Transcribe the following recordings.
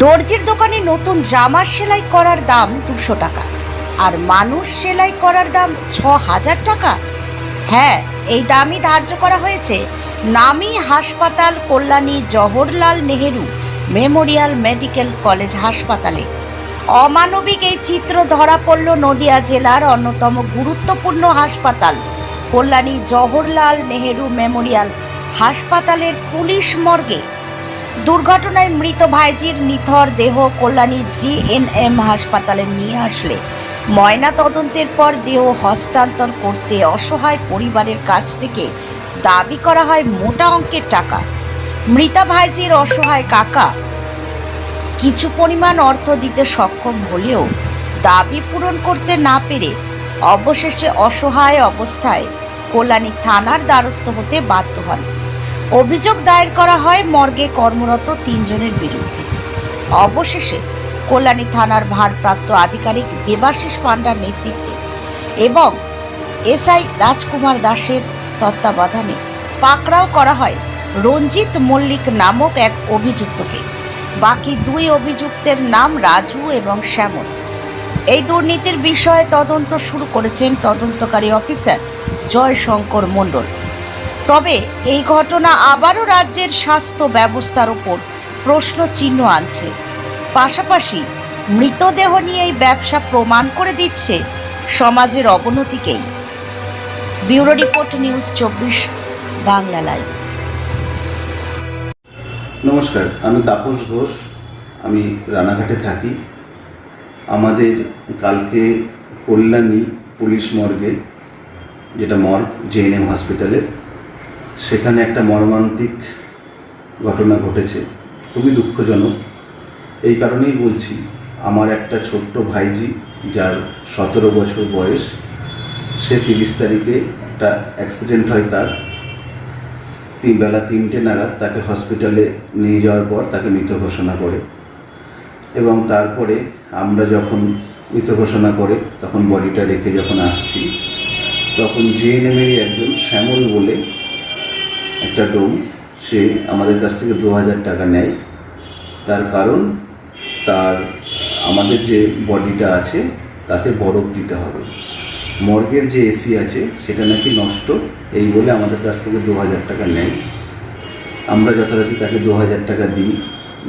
দর্জির দোকানে নতুন জামা সেলাই করার দাম দুশো টাকা। আর মানুষ সেলাই করার দাম ছ হাজার টাকা? হ্যাঁ এই দামই ধার্য করা হয়েছে। নামি হাসপাতাল Kalyani Jawaharlal Nehru memorial medical college হাসপাতালে। অমানবিক এই চিত্র ধরা পড়ল নদিয়া জেলার অন্যতম গুরুত্বপূর্ণ হাসপাতাল, কল্যাণী জওহরলাল নেহেরু মেমোরিয়াল হাসপাতালের পুলিশ মর্গে। দুর্ঘটনায় মৃত ভাইজির নিথর দেহ কল্যাণী জিএনএম হাসপাতালে নিয়ে আসলে। ময়না তদন্তের পর দেহ হস্তান্তর করতে অসহায় পরিবারের কাছ থেকে দাবি করা হয় মোটা অঙ্কের টাকা। মৃতা ভাইজির অসহায় কাকা কিছু পরিমাণ অর্থ দিতে সক্ষম হলেও দাবি পূরণ করতে না পেরে অবশেষে অসহায় অবস্থায় কল্যাণী থানার দ্বারস্থ হতে বাধ্য হন। অভিযোগ দায়ের করা হয় মর্গে কর্মরত তিনজনের বিরুদ্ধে। অবশেষে কল্যাণী থানার ভারপ্রাপ্ত আধিকারিক দেবাশিস পাণ্ডার নেতৃত্বে এবং এসআই রাজকুমার দাসের তত্ত্বাবধানে পাকড়াও করা হয় রঞ্জিত মল্লিক নামক এক অভিযুক্তকে। বাকি দুই অভিযুক্তের নাম রাজু এবং শ্যামল। এই দুর্নীতির বিষয়ে তদন্ত শুরু করেছেন তদন্তকারী অফিসার জয়শঙ্কর মণ্ডল। তবে এই ঘটনা আবারও রাজ্যের স্বাস্থ্য ব্যবস্থার ওপর প্রশ্ন চিহ্ন আনছে। পাশাপাশি মৃতদেহ নিয়ে এই ব্যবসা প্রমাণ করে দিচ্ছে সমাজের অবনতিকেই। ব্যুরো রিপোর্ট নিউজ চব্বিশ, বাংলা লাইভ। নমস্কার, আমি তাপস ঘোষ। আমি রানাঘাটে থাকি। আমাদের কালকে কল্যাণী পুলিশ মর্গে, যেটা মর্গ জেএনএম হসপিটালে সেখানে একটা মর্মান্তিক ঘটনা ঘটেছে, খুবই দুঃখজনক। এই কারণেই বলছি, আমার একটা ছোট্ট ভাইজি, যার সতেরো বছর বয়স, সে তিরিশ তারিখে একটা অ্যাক্সিডেন্ট হয় তার। তিন বেলা তিনটে নাগাদ তাকে হসপিটালে নিয়ে যাওয়ার পর তাকে মৃত ঘোষণা করে। এবং তারপরে আমরা যখন মৃত ঘোষণা করে, তখন বডিটা রেখে যখন আসছি, তখন জেএনএমেরই একজন শ্যামল বলে একটা ডোম, সে আমাদের কাছ থেকে দু হাজার টাকা নেয়। তার কারণ তার, আমাদের যে বডিটা আছে, তাতে বরফ দিতে হবে। মর্গের যে এসি আছে, সেটা নাকি নষ্ট, এই বলে আমাদের কাছ থেকে দু হাজার টাকা নেয়। আমরা যথারীতি তাকে দু হাজার টাকা দিই।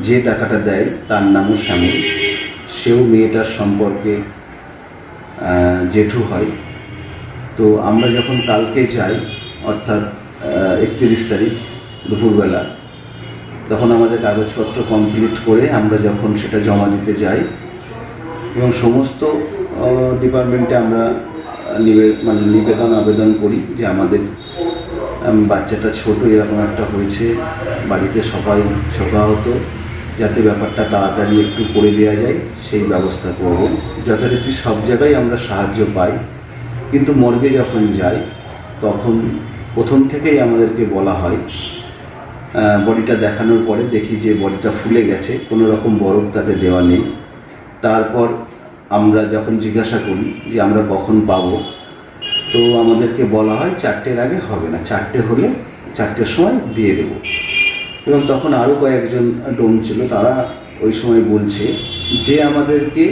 যে টাকাটা দেয়, তার নামও শ্যামল সেও মেয়েটার সম্পর্কে জেঠু হয়। তো আমরা যখন কালকে যাই, অর্থাৎ একত্রিশ তারিখ দুপুরবেলা। তখন আমাদের কাগজপত্র কমপ্লিট করে আমরা যখন সেটা জমা দিতে যাই এবং সমস্ত ডিপার্টমেন্টে আমরা মানে নিবেদন, আবেদন করি যে আমাদের বাচ্চাটা ছোট এরকম একটা হয়েছে, বাড়িতে সবাই শোকাহত যাতে ব্যাপারটা তাড়াতাড়ি একটু করে দেওয়া যায়, সেই ব্যবস্থা করব। যথারীতি সব জায়গায় আমরা সাহায্য পাই। কিন্তু মর্গে যখন যাই, তখন প্রথম থেকেই আমাদেরকে বলা হয় বডিটা দেখানোর পরে দেখি যে বডিটা ফুলে গেছে, কোনো রকম বরফ তাতে দেওয়া নেই। তারপর আমরা যখন জিজ্ঞাসা করি যে আমরা কখন পাবো, তো আমাদেরকে বলা হয় চারটের আগে হবে না, চারটে হলে চারটের সময় দিয়ে দেব। এবং তখন আরও কয়েকজন ডোম ছিল, তারা ওই সময় বলছে যে আমাদেরকে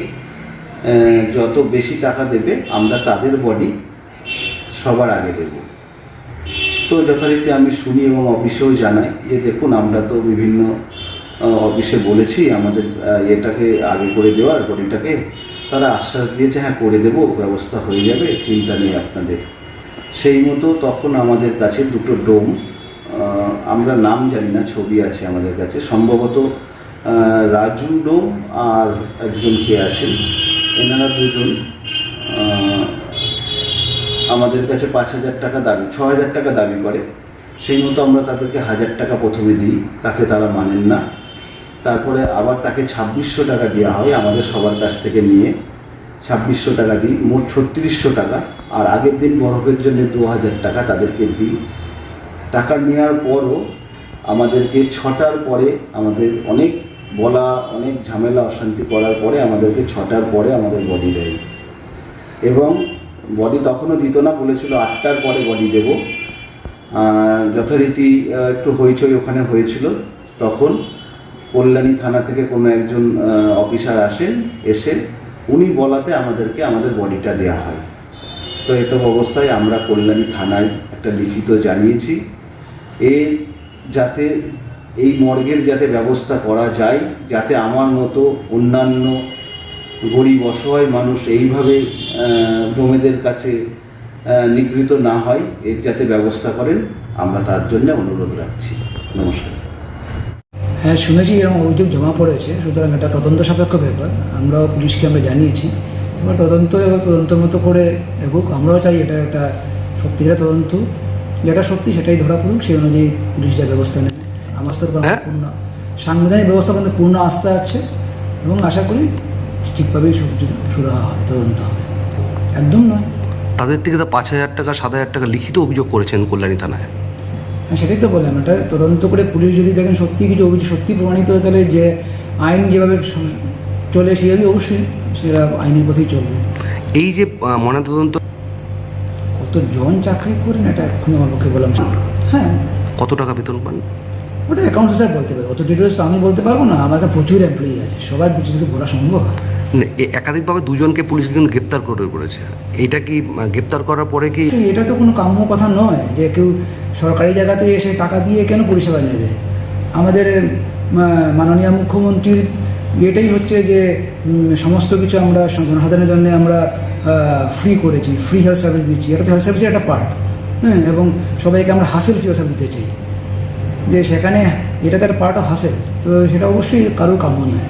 যত বেশি টাকা দেবে, আমরা তাদের বডি সবার আগে দেব। তো যথারীতি আমি শুনি এবং অফিসেও জানাই যে দেখুন, আমরা তো বিভিন্ন অফিসে বলেছি আমাদের এটাকে আগে করে দেওয়ার বডিটাকে তারা আশ্বাস দিয়েছে হ্যাঁ করে দেব, ব্যবস্থা হয়ে যাবে, চিন্তা নেই আপনাদের। সেই মতো তখন আমাদের কাছে দুটো ডোম আমরা নাম জানি না, ছবি আছে আমাদের কাছে। সম্ভবত রাজু ডোম আর একজন কে আছেন। এনারা দুজন আমাদের কাছে পাঁচ হাজার টাকা দাবি, ছ হাজার টাকা দাবি করে। সেই মতো আমরা তাদেরকে হাজার টাকা প্রথমে দিই, তাতে তারা মানেন না। তারপরে আবার তাকে ছাব্বিশশো টাকা দেওয়া হয় আমাদের সবার কাছ থেকে নিয়ে। ছাব্বিশশো টাকা দিই, মোট ছত্রিশশো টাকা। আর আগের দিন বরফের জন্য দু হাজার টাকা তাদেরকে দিই। টাকা নেওয়ার পরও আমাদেরকে ছটার পরে আমাদের অনেক বলা, অনেক ঝামেলা, অশান্তি করার পরে আমাদেরকে ছটার পরে আমাদের বডি দেয়। এবং বডি তখনও দিত না, বলেছিল আটটার পরে বডি দেব। যথারীতি একটু হইচই ওখানে হয়েছিল। তখন কল্যাণী থানা থেকে কোনো একজন অফিসার আসেন এসে উনি বলাতে আমাদেরকে আমাদের বডিটা দেওয়া হয়। তো এত অবস্থায় আমরা কল্যাণী থানায় একটা লিখিত জানিয়েছি। এ যাতে এই মর্গের যাতে ব্যবস্থা করা যায়, যাতে আমার মতো অন্যান্য গরিব অসহায় মানুষ এইভাবে ডোমেদের কাছে নিগৃহীত না হয় এর যাতে ব্যবস্থা করেন আমরা তার জন্য অনুরোধ রাখছি। নমস্কার। হ্যাঁ শুনেছি এরকম অভিযোগ জমা পড়েছে সুতরাং এটা তদন্ত সাপেক্ষ ব্যাপার। আমরাও পুলিশকে আমরা জানিয়েছি। এবার তদন্ত এবার তদন্ত মতো করে এগোক আমরাও চাই এটা একটা সত্যিকার তদন্ত। যেটা সত্যি সেটাই ধরা পড়ুক সেই অনুযায়ী পুলিশ যা ব্যবস্থা নেবে। আমার স্তর হ্যাঁ? পূর্ণ সাংবিধানিক ব্যবস্থা মধ্যে পূর্ণ আস্থা আছে এবং আশা করি ঠিকভাবেই সু- শুরু হবে তদন্ত হবে। একদম নয়। তাদের থেকে তো পাঁচ হাজার টাকা সাত হাজার টাকা লিখিত অভিযোগ করেছেন কল্যাণী থানায়। হ্যাঁ সেটাই তো বললাম। এটা তদন্ত করে পুলিশ যদি দেখেন সত্যি কিছু অভিযোগ সত্যি প্রমাণিত হয় তাহলে যে আইন যেভাবে চলে সেভাবে অবশ্যই সেটা আইনের পথেই চলবে। এই যে ময়নাতদন্ত কতজন চাকরি করেন এটা এক্ষুনি আমার পক্ষে বললাম। হ্যাঁ। কত টাকা বেতন পান? ওটা অ্যাকাউন্ট অফিসার বলতে পারে। অত ডিটেলস তো আমি বলতে পারব না। আমার একটা প্রচুর এমপ্লয়ি আছে। সবার ডিটেলস বলা সম্ভব। একাধিকভাবে দুজনকে পুলিশ কিন্তু গ্রেপ্তার করে করেছে। এটা কি গ্রেপ্তার করার পরে কি এটা তো কোনো কাম্য কথা নয় যে কেউ সরকারি জায়গাতে এসে টাকা দিয়ে কেন পরিষেবা নেবে। আমাদের মাননীয় মুখ্যমন্ত্রীর এটাই হচ্ছে যে সমস্ত কিছু আমরা জনসাধারণের জন্য আমরা ফ্রি করেছি ফ্রি হেলথ সার্ভিস দিচ্ছি। এটা তো হেলথ সার্ভিসের একটা পার্ট হ্যাঁ এবং সবাইকে আমরা হাসেল ফ্রি সার্ভিস দিতে চাই। যে সেখানে এটা তো একটা পার্ট অফ হাসেল তো সেটা অবশ্যই কারোর কাম্য নয়।